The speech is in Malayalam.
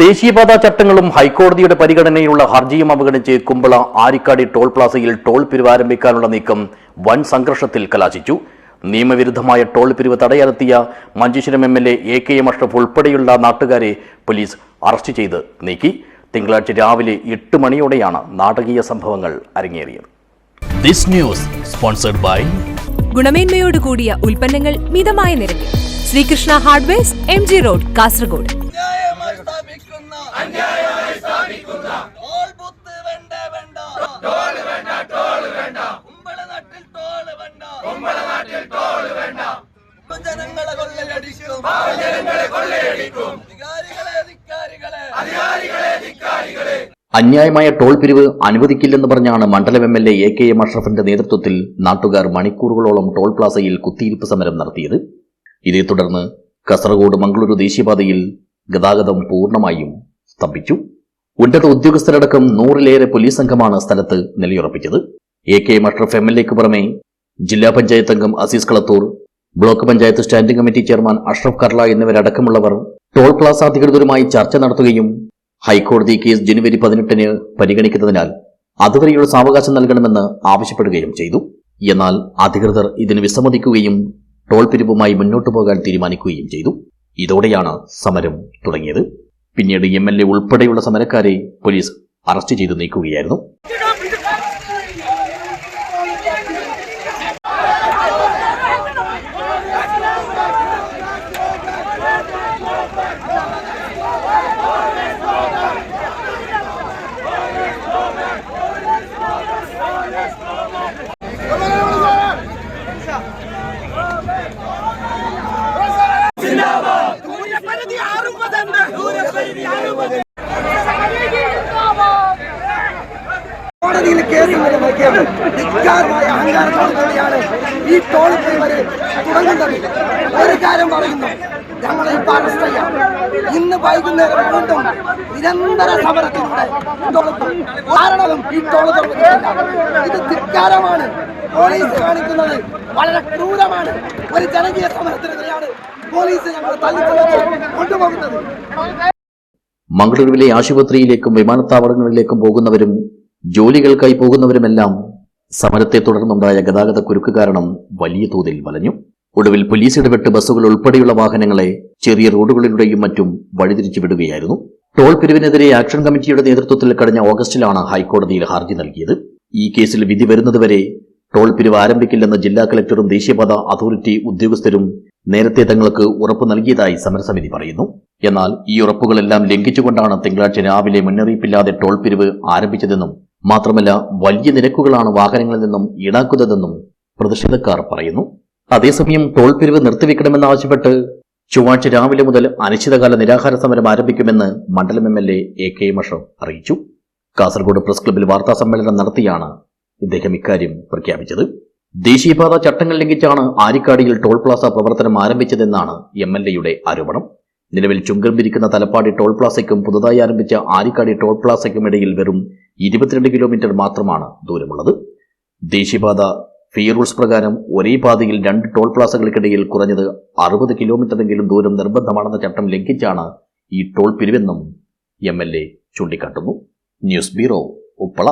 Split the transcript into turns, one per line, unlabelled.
ദേശീയപാത ചട്ടങ്ങളും ഹൈക്കോടതിയുടെ പരിഗണനയിലുള്ള ഹർജിയും അവഗണിച്ച് കുമ്പള ആരിക്കാടി ടോൾ പ്ലാസയിൽ ടോൾ പിരിവ് ആരംഭിക്കാനുള്ള നീക്കം വൻ സംഘർഷത്തിൽ കലാശിച്ചു. നിയമവിരുദ്ധമായ ടോൾ പിരിവ് തടയാനെത്തിയ Manjeshwaram M L A A K M Ashraf ഉൾപ്പെടെയുള്ള നാട്ടുകാരെ പോലീസ് അറസ്റ്റ് ചെയ്ത് നീക്കി. തിങ്കളാഴ്ച രാവിലെ എട്ട് മണിയോടെയാണ് നാടകീയ സംഭവങ്ങൾ അരങ്ങേറിയത്. ദിസ് ന്യൂസ് സ്പോൺസർഡ് ബൈ
ഗുണമേന്മയോട് കൂടിയ ഉൽപ്പന്നങ്ങൾ മിതമായ നിരക്കിൽ. Srikrishna hardware M G road Kasaragod
അന്യായമായി സ്ഥാപിക്കുന്ന അന്യായമായി സ്ഥാപിക്കുന്ന ടോൾ ബൂത്ത് വേണ്ട വേണ്ട ടോൾ വേണ്ട ടോൾ വേണ്ട കുമ്പള നാട്ടിൽ ടോൾ വേണ്ട കുമ്പള നാട്ടിൽ ടോൾ വേണ്ട ജനങ്ങളെ കൊള്ളയടിക്കും.
അന്യായമായ ടോൾ പിരിവ് അനുവദിക്കില്ലെന്ന് പറഞ്ഞാണ് മണ്ഡലം M L A A K M അഷ്റഫിന്റെ നേതൃത്വത്തിൽ നാട്ടുകാർ മണിക്കൂറുകളോളം ടോൾ പ്ലാസയിൽ കുത്തിയിരിപ്പ് സമരം നടത്തിയത്. ഇതേ തുടർന്ന് കസർഗോഡ് മംഗളൂരു ദേശീയപാതയിൽ ഗതാഗതം പൂർണമായും സ്തംഭിച്ചു. ഉന്നത ഉദ്യോഗസ്ഥരടക്കം നൂറിലേറെ പോലീസ് സംഘമാണ് സ്ഥലത്ത് നിലയുറപ്പിച്ചത്. A K M Ashraf M L എക്ക് പുറമെ ജില്ലാ പഞ്ചായത്ത് അംഗം Azeez Kalathur block panchayat standing committee chairman Ashraf Karla എന്നിവരടക്കമുള്ളവർ toll plaza അധികൃതരുമായി ചർച്ച നടത്തുകയും ഹൈക്കോടതി കേസ് ജനുവരി പതിനെട്ടിന് പരിഗണിക്കുന്നതിനാൽ അതുവരെയുള്ള സാവകാശം നൽകണമെന്ന് ആവശ്യപ്പെടുകയും ചെയ്തു. എന്നാൽ അധികൃതർ ഇതിന് വിസമ്മതിക്കുകയും ടോൾ പിരിവുമായി മുന്നോട്ടു പോകാൻ തീരുമാനിക്കുകയും ചെയ്തു. ഇതോടെയാണ് സമരം തുടങ്ങിയത്. പിന്നീട് എം എൽ എ ഉൾപ്പെടെയുള്ള സമരക്കാരെ പോലീസ് അറസ്റ്റ് ചെയ്തു നീക്കുകയായിരുന്നു.
കോടതിയിൽ കേസ് നിലനിൽക്കുകയാണ് ധിക്കാരമായ അഹങ്കാരത്തോടുകൂടിയാണ് ഈ ടോൾ വരെ തുടങ്ങുന്നത്. ഒരു കാര്യം പറയുന്നു. ഇപ്പൊ അറസ്റ്റ് ചെയ്യാം. ഇന്ന് വൈകുന്നേരം വീണ്ടും നിരന്തര സമരത്തിലൂടെ കാരണവും ഈ ടോൾ തുറന്നിട്ടില്ല ഇത് ധിക്കാരമാണ്. പോലീസ് കാണിക്കുന്നത് വളരെ ക്രൂരമാണ്. ഒരു ജനകീയ സമരത്തിനെതിരെയാണ് പോലീസ് ഞങ്ങൾ തള്ളിച്ചതച്ച് കൊണ്ടുപോകുന്നത്.
മംഗളൂരുവിലെ ആശുപത്രിയിലേക്കും വിമാനത്താവളങ്ങളിലേക്കും പോകുന്നവരും ജോലികൾക്കായി പോകുന്നവരുമെല്ലാം സമരത്തെ തുടർന്നുണ്ടായ ഗതാഗത കുരുക്ക് കാരണം വലിയ തോതിൽ വലഞ്ഞു. ഒടുവിൽ പോലീസ് ഇടപെട്ട് ബസ്സുകൾ ഉൾപ്പെടെയുള്ള വാഹനങ്ങളെ ചെറിയ റോഡുകളിലൂടെയും മറ്റും വഴിതിരിച്ചു വിടുകയായിരുന്നു ടോൾ പിരിവിനെതിരെ ആക്ഷൻ കമ്മിറ്റിയുടെ നേതൃത്വത്തിൽ കഴിഞ്ഞ ഓഗസ്റ്റിലാണ് ഹൈക്കോടതിയിൽ ഹർജി നൽകിയത്. ഈ കേസിൽ വിധി വരുന്നതുവരെ ടോൾ പിരിവ് ആരംഭിക്കില്ലെന്ന് ജില്ലാ കലക്ടറും ദേശീയപാത അതോറിറ്റി ഉദ്യോഗസ്ഥരും നേരത്തെ തങ്ങൾക്ക് ഉറപ്പ് നൽകിയതായി സമരസമിതി പറയുന്നു. എന്നാൽ ഈ ഉറപ്പുകളെല്ലാം ലംഘിച്ചുകൊണ്ടാണ് തിങ്കളാഴ്ച രാവിലെ മുന്നറിയിപ്പില്ലാതെ ടോൾ പിരിവ് ആരംഭിച്ചതെന്നും മാത്രമല്ല വലിയ നിരക്കുകളാണ് വാഹനങ്ങളിൽ നിന്നും ഈടാക്കുന്നതെന്നും പ്രതിഷേധക്കാർ പറയുന്നു. അതേസമയം ടോൾ പിരിവ് നിർത്തിവെക്കണമെന്നാവശ്യപ്പെട്ട് ചൊവ്വാഴ്ച രാവിലെ മുതൽ അനിശ്ചിതകാല നിരാഹാര സമരം ആരംഭിക്കുമെന്ന് മണ്ഡലം M L A A K Musharaf അറിയിച്ചു. കാസർഗോഡ് പ്രസ് ക്ലബ്ബിൽ വാർത്താ സമ്മേളനം നടത്തിയാണ് ഇദ്ദേഹം ഇക്കാര്യം പ്രഖ്യാപിച്ചത്. ദേശീയപാത ചട്ടങ്ങൾ ലംഘിച്ചാണ് ആരിക്കാടിയിൽ ടോൾ പ്ലാസ പ്രവർത്തനം ആരംഭിച്ചതെന്നാണ് എം എൽ എയുടെ ആരോപണം. നിലവിൽ ചുങ്കം പിരിക്കുന്ന തലപ്പാടി ടോൾ പ്ലാസയ്ക്കും പുതുതായി ആരംഭിച്ച ആരിക്കാടി ടോൾ പ്ലാസയ്ക്കും ഇടയിൽ വെറും ഇരുപത്തിരണ്ട് കിലോമീറ്റർ മാത്രമാണ് ദൂരമുള്ളത്. ദേശീയപാത ഫീ റൂൾസ് പ്രകാരം ഒരേ പാതയിൽ രണ്ട് ടോൾ പ്ലാസകൾക്കിടയിൽ കുറഞ്ഞത് അറുപത് കിലോമീറ്ററെങ്കിലും ദൂരം നിർബന്ധമാണെന്ന ചട്ടം ലംഘിച്ചാണ് ഈ ടോൾ പിരിവെന്നും എം എൽ എ ചൂണ്ടിക്കാട്ടുന്നു. News bureau Uppala.